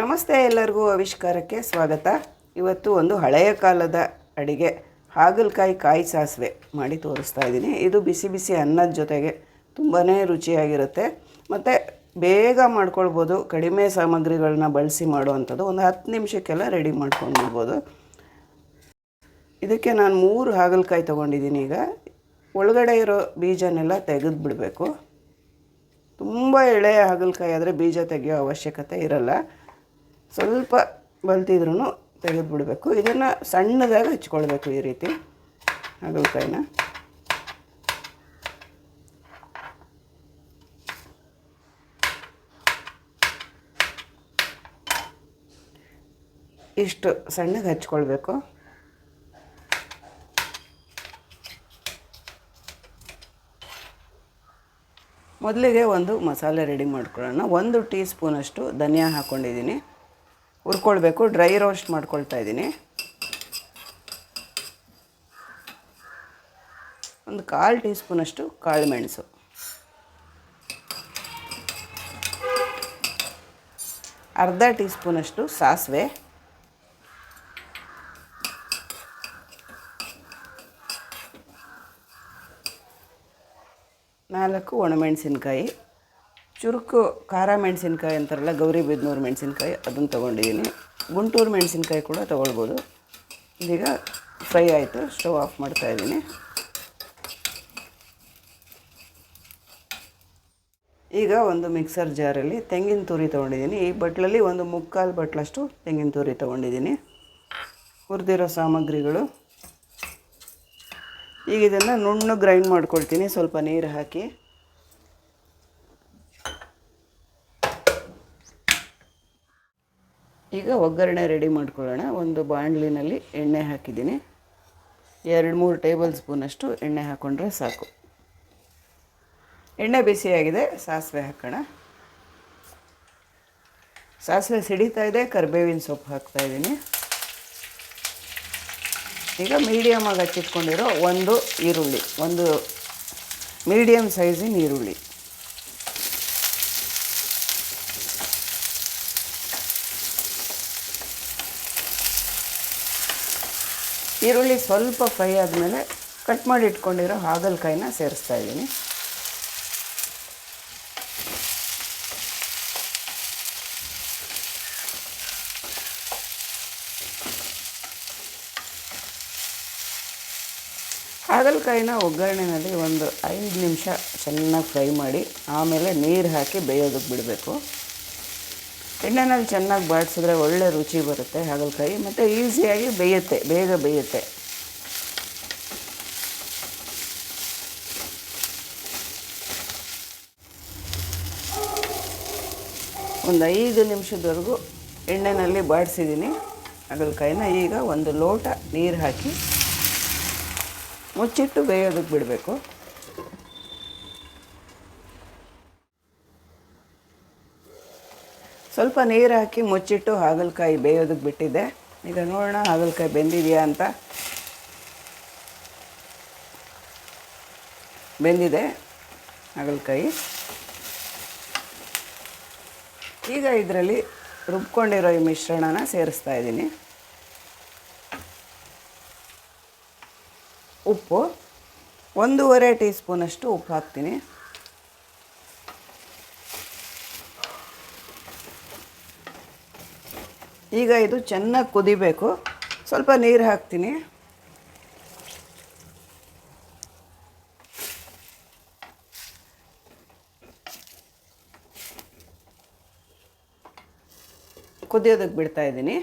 ನಮಸ್ತೆ ಎಲ್ಲರಿಗೂ ಆವಿಷ್ಕಾರಕ್ಕೆ ಸ್ವಾಗತ. ಇವತ್ತು ಒಂದು ಹಳೆಯ ಕಾಲದ ಅಡಿಗೆ, ಹಾಗಲಕಾಯಿ ಕಾಯಿ ಸಾಸಿವೆ ಮಾಡಿ ತೋರಿಸ್ತಾ ಇದ್ದೀನಿ. ಇದು ಬಿಸಿ ಬಿಸಿ ಅನ್ನದ ಜೊತೆಗೆ ತುಂಬಾ ರುಚಿಯಾಗಿರುತ್ತೆ. ಮತ್ತು ಬೇಗ ಮಾಡ್ಕೊಳ್ಬೋದು, ಕಡಿಮೆ ಸಾಮಗ್ರಿಗಳನ್ನ ಬಳಸಿ ಮಾಡುವಂಥದ್ದು ಒಂದು ಹತ್ತು ನಿಮಿಷಕ್ಕೆಲ್ಲ ರೆಡಿ ಮಾಡ್ಕೊಂಡ್ಬಿಡ್ಬೋದು. ಇದಕ್ಕೆ ನಾನು ಮೂರು ಹಾಗಲಕಾಯಿ ತೊಗೊಂಡಿದ್ದೀನಿ ಈಗ. ಒಳಗಡೆ ಇರೋ ಬೀಜನೆಲ್ಲ ತೆಗೆದು ಬಿಡಬೇಕು ತುಂಬ ಎಳೆಯ ಹಾಗಲಕಾಯಿ ಆದರೆ ಬೀಜ ತೆಗೆಯೋ ಅವಶ್ಯಕತೆ ಇರಲ್ಲ. ಸ್ವಲ್ಪ ಬಲ್ತಿದ್ರೂ ತೆಗೆದು ಬಿಡಬೇಕು ಇದನ್ನು ಸಣ್ಣದಾಗಿ ಹಚ್ಕೊಳ್ಬೇಕು ಈ ರೀತಿ. ಹಾಗಲಕಾಯಿನ. ಇಷ್ಟು ಸಣ್ಣಗೆ ಹಚ್ಕೊಳ್ಬೇಕು. ಮೊದಲಿಗೆ ಒಂದು ಮಸಾಲೆ ರೆಡಿ ಮಾಡ್ಕೊಳ್ಳೋಣ. ಒಂದು ಟೀ ಸ್ಪೂನಷ್ಟು ಧನಿಯಾ ಹಾಕ್ಕೊಂಡಿದ್ದೀನಿ. ಹುರ್ಕೊಳ್ಬೇಕು ಡ್ರೈ ರೋಸ್ಟ್ ಮಾಡ್ಕೊಳ್ತಾ ಇದ್ದೀನಿ. ಒಂದು ಕಾಲು ಟೀ ಸ್ಪೂನಷ್ಟು ಕಾಳು ಮೆಣಸು ಅರ್ಧ ಟೀ ಸ್ಪೂನಷ್ಟು ಸಾಸಿವೆ. ನಾಲ್ಕು ಒಣಮೆಣಸಿನ್ಕಾಯಿ. ಚುರುಕು ಖಾರ ಮೆಣಸಿನ್ಕಾಯಿ ಅಂತಾರಲ್ಲ, ಗೌರಿ ಬಿದ್ನೂರು ಮೆಣಸಿನ್ಕಾಯಿ, ಅದನ್ನು ತೊಗೊಂಡಿದ್ದೀನಿ ಗುಂಟೂರು ಮೆಣಸಿನ್ಕಾಯಿ ಕೂಡ ತೊಗೊಳ್ಬೋದು. ಇದೀಗ ಫ್ರೈ ಆಯಿತು, ಸ್ಟವ್ ಆಫ್ ಮಾಡ್ತಾ ಇದ್ದೀನಿ. ಈಗ ಒಂದು ಮಿಕ್ಸರ್ ಜಾರಲ್ಲಿ ತೆಂಗಿನ ತುರಿ ತೊಗೊಂಡಿದ್ದೀನಿ ಈ ಬಟ್ಲಲ್ಲಿ ಒಂದು ಮುಕ್ಕಾಲು ಬಟ್ಲಷ್ಟು ತೆಂಗಿನ ತುರಿ ತೊಗೊಂಡಿದ್ದೀನಿ ಹುರಿದಿರೋ ಸಾಮಗ್ರಿಗಳು. ಈಗ ಇದನ್ನು ನುಣ್ಣು ಗ್ರೈಂಡ್ ಮಾಡ್ಕೊಳ್ತೀನಿ, ಸ್ವಲ್ಪ ನೀರು ಹಾಕಿ. ಈಗ ಒಗ್ಗರಣೆ ರೆಡಿ ಮಾಡ್ಕೊಳ್ಳೋಣ. ಒಂದು ಬಾಣಲಿನಲ್ಲಿ ಎಣ್ಣೆ ಹಾಕಿದ್ದೀನಿ. ಎರಡು, ಮೂರು ಟೇಬಲ್ ಸ್ಪೂನಷ್ಟು ಎಣ್ಣೆ ಹಾಕ್ಕೊಂಡ್ರೆ ಸಾಕು. ಎಣ್ಣೆ ಬಿಸಿಯಾಗಿದೆ, ಸಾಸಿವೆ ಹಾಕೋಣ. ಸಾಸಿವೆ ಸಿಡಿತಾ ಇದೆ, ಕರಿಬೇವಿನ ಸೊಪ್ಪು ಹಾಕ್ತಾ ಇದ್ದೀನಿ. ಈಗ ಮೀಡಿಯಮಾಗಿ ಹಚ್ಚಿಟ್ಕೊಂಡಿರೋ ಒಂದು ಈರುಳ್ಳಿ, ಒಂದು ಮೀಡಿಯಮ್ ಸೈಜಿನ ಈರುಳ್ಳಿ. ಈರುಳ್ಳಿ ಸ್ವಲ್ಪ ಫ್ರೈ ಆದಮೇಲೆ ಕಟ್ ಮಾಡಿ ಇಟ್ಕೊಂಡಿರೋ ಹಾಗಲಕಾಯಿನ ಸೇರಿಸ್ತಾ ಇದ್ದೀನಿ. ಹಾಗಲಕಾಯಿನ ಒಗ್ಗರಣೆನಲ್ಲಿ ಒಂದು ಐದು ನಿಮಿಷ ಚೆನ್ನಾಗಿ ಫ್ರೈ ಮಾಡಿ ಆಮೇಲೆ ನೀರು ಹಾಕಿ ಬೇಯೋದಕ್ಕೆ ಬಿಡಬೇಕು. ಎಣ್ಣೆನಲ್ಲಿ ಚೆನ್ನಾಗಿ ಬಾಡಿಸಿದ್ರೆ ಒಳ್ಳೆ ರುಚಿ ಬರುತ್ತೆ ಹಾಗಲಕಾಯಿ. ಮತ್ತು ಈಸಿಯಾಗಿ ಬೇಯುತ್ತೆ, ಬೇಗ ಬೇಯುತ್ತೆ. ಒಂದು ಐದು ನಿಮಿಷದವರೆಗೂ ಎಣ್ಣೆನಲ್ಲಿ ಬಾಡಿಸಿದ್ದೀನಿ ಹಾಗಲಕಾಯಿನ. ಈಗ ಒಂದು ಲೋಟ ನೀರು ಹಾಕಿ ಮುಚ್ಚಿಟ್ಟು ಬೇಯೋದಕ್ಕೆ ಬಿಡಬೇಕು. ಸ್ವಲ್ಪ ನೀರು ಹಾಕಿ ಮುಚ್ಚಿಟ್ಟು ಹಾಗಲಕಾಯಿ ಬೇಯೋದಕ್ಕೆ ಬಿಟ್ಟಿದ್ದೆ. ಈಗ ನೋಡೋಣ ಹಾಗಲಕಾಯಿ ಬೆಂದಿದೆಯಾ ಅಂತ. ಬೆಂದಿದೆ ಹಾಗಲಕಾಯಿ. ಈಗ ಇದರಲ್ಲಿ ರುಬ್ಕೊಂಡಿರೋ ಈ ಮಿಶ್ರಣನ ಸೇರಿಸ್ತಾ ಇದ್ದೀನಿ. ಉಪ್ಪು. ಒಂದೂವರೆ ಟೀ ಸ್ಪೂನಷ್ಟು ಉಪ್ಪು ಹಾಕ್ತೀನಿ. ಈಗ ಇದು ಚೆನ್ನಾಗಿ ಕುದಿಬೇಕು. ಸ್ವಲ್ಪ ನೀರು ಹಾಕ್ತೀನಿ. ಕುದಿಯೋದಕ್ಕೆ ಬಿಡ್ತಾ ಇದ್ದೀನಿ.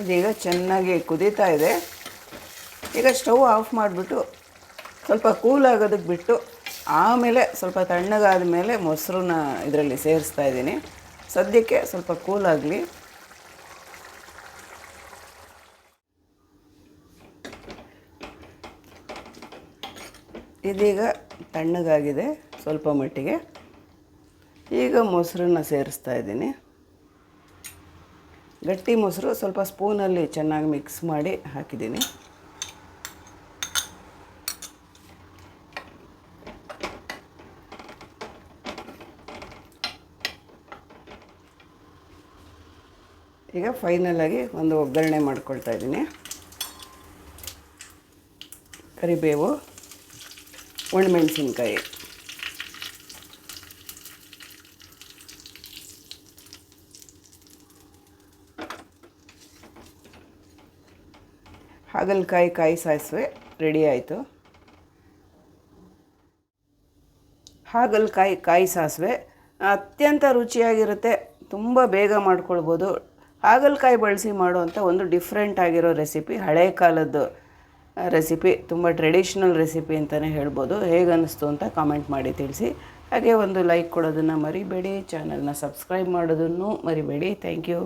ಇದೀಗ ಚೆನ್ನಾಗಿ ಕುದೀತಾ ಇದೆ. ಈಗ ಸ್ಟವ್ ಆಫ್ ಮಾಡಿಬಿಟ್ಟು ಸ್ವಲ್ಪ ಕೂಲ್ ಆಗೋದಕ್ಕೆ ಬಿಟ್ಟು ಆಮೇಲೆ ಸ್ವಲ್ಪ ತಣ್ಣಗಾದ ಮೇಲೆ ಮೊಸರನ್ನ ಇದರಲ್ಲಿ ಸೇರಿಸ್ತಾ ಇದ್ದೀನಿ. ಸದ್ಯಕ್ಕೆ ಸ್ವಲ್ಪ ಕೂಲ್ ಆಗಲಿ. ಇದೀಗ ತಣ್ಣಗಾಗಿದೆ ಸ್ವಲ್ಪ ಮಟ್ಟಿಗೆ. ಈಗ ಮೊಸರನ್ನ ಸೇರಿಸ್ತಾ ಇದ್ದೀನಿ. ಗಟ್ಟಿ ಮೊಸರು ಸ್ವಲ್ಪ ಸ್ಪೂನಲ್ಲಿ ಚೆನ್ನಾಗಿ ಮಿಕ್ಸ್ ಮಾಡಿ ಹಾಕಿದ್ದೀನಿ. ಈಗ ಫೈನಲಾಗಿ ಒಂದು ಒಗ್ಗರಣೆ ಮಾಡ್ಕೊಳ್ತಾ ಇದ್ದೀನಿ. ಕರಿಬೇವು, ಒಣಮೆಣಸಿನ್ಕಾಯಿ. ಹಾಗಲಕಾಯಿ ಕಾಯಿ ಸಾಸಿವೆ ರೆಡಿ ಆಯಿತು. ಹಾಗಲಕಾಯಿ ಕಾಯಿ ಸಾಸಿವೆ ಅತ್ಯಂತ ರುಚಿಯಾಗಿರುತ್ತೆ. ತುಂಬ ಬೇಗ ಮಾಡ್ಕೊಳ್ಬೋದು. ಹಾಗಲಕಾಯಿ ಬಳಸಿ ಮಾಡುವಂಥ ಒಂದು ಡಿಫ್ರೆಂಟ್ ಆಗಿರೋ ರೆಸಿಪಿ ಹಳೆ ಕಾಲದ್ದು ರೆಸಿಪಿ ತುಂಬ ಟ್ರೆಡಿಷ್ನಲ್ ರೆಸಿಪಿ ಅಂತಲೇ ಹೇಳ್ಬೋದು. ಹೇಗೆ ಅನ್ನಿಸ್ತು ಅಂತ ಕಾಮೆಂಟ್ ಮಾಡಿ ತಿಳಿಸಿ. ಹಾಗೆ ಒಂದು ಲೈಕ್ ಕೊಡೋದನ್ನು ಮರಿಬೇಡಿ ಚಾನಲ್ನ ಸಬ್ಸ್ಕ್ರೈಬ್ ಮಾಡೋದನ್ನು ಮರಿಬೇಡಿ. Thank you